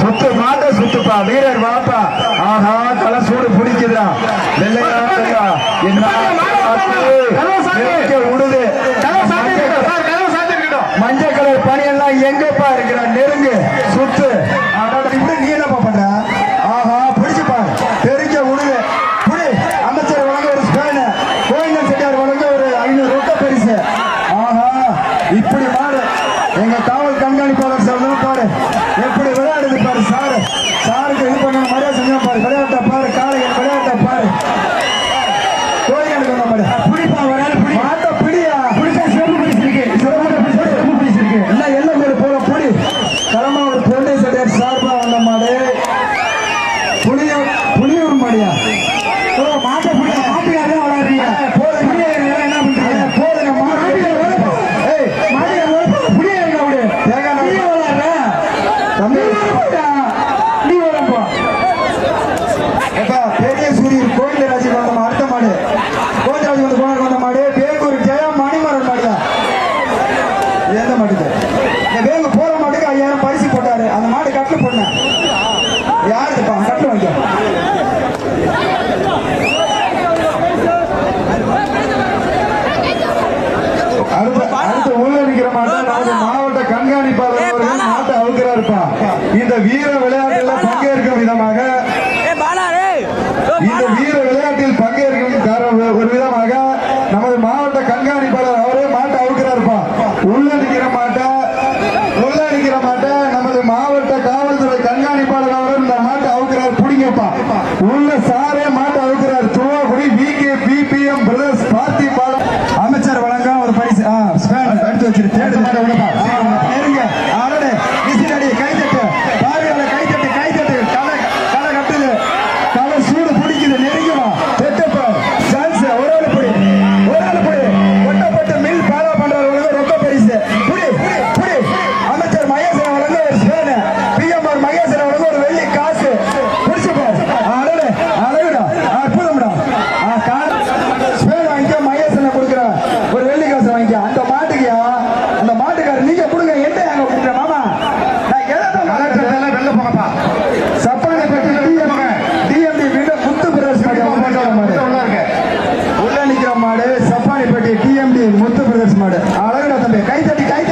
சுத்து மாட்ட சுத்துப்பா வீரர் வாப்பா ஆஹா தலை சூடு பிடிக்குதா வெள்ளையா என்ன? இருக்கட்டும் மஞ்சள் கலர் பனியெல்லாம் எங்கப்பா இருக்கிற? நெருங்கு சுத்து. நீ என்னப்பா பண்ற? ஆஹா பிடிச்சு பாரு தெரிஞ்ச விடுது புடி அமைச்சர் வழங்க ஒரு ஸ்பேனு. கோயிந்தன் செட்டியார் வழங்க ஒரு ஐநூறு ரொக்க பரிசு. ஆஹா இப்படி மாறு எங்க பெரிய சூரியன் கோயில் ராஜி வந்த அடுத்த மாடு. கோயில் ராஜி வந்து போன வந்த மாடு. பேங்கூர் ஜெயா மணிமரன் மாடுதா எந்த மாட்டுக்கு? இந்த வேங்க போற மாட்டுக்கு ஐயாயிரம் பரிசு போட்டாரு. அந்த மாடு கட்டில் போட்டேன் யாருக்குப்பா கட்டில் வைக்க அடுத்த அடுத்த உள்ள நிக்கிற மாட்டை நமது மாவட்ட கண்காணிப்பாளர் அவர்கள் மாட்டை அவுக்கிறாருப்பா இந்த வீர விளையாட்டுல பங்கேற்கும் விதமாக இந்த வீர விளையாட்டில் பங்கேற்கும் ஒரு விதமாக நமது மாவட்ட கண்காணிப்பாளர் அவரே மாட்டை அவுக்கிறாருப்பா. உள்ள நிக்கிற மாட்டை உள்ள நிக்கிற மாட்டை நமது மாவட்ட காவல்துறை கண்காணிப்பாளர் அவரும் இந்த மாட்டை அவுக்கிறார். புடிங்கப்பா. உள்ள சாரே மாட்டை அவுக்கிறார். Thuvakudi V K PPM brothers பார்த்தி பாடம் அமைச்சர் வழங்க ஒரு பரிசு. எடுத்து வச்சிரு. அந்த மாட்டுக்கியா அந்த மாட்டுக்காரர் நீங்க கொடுங்க என்ன அங்க கொடுக்குற மாமா. நான் எதை வெளில போங்கப்பா. சப்பானை பற்றி டிஎம்டி வீடு முத்து பிரதர்ஸ் மாடு. உள்ள நிக்கிற மாடு சப்பானை பட்டி டிஎம்டி முத்து பிரதர்ஸ் மாடு. அழகுடா தம்பி. கை தட்டி கை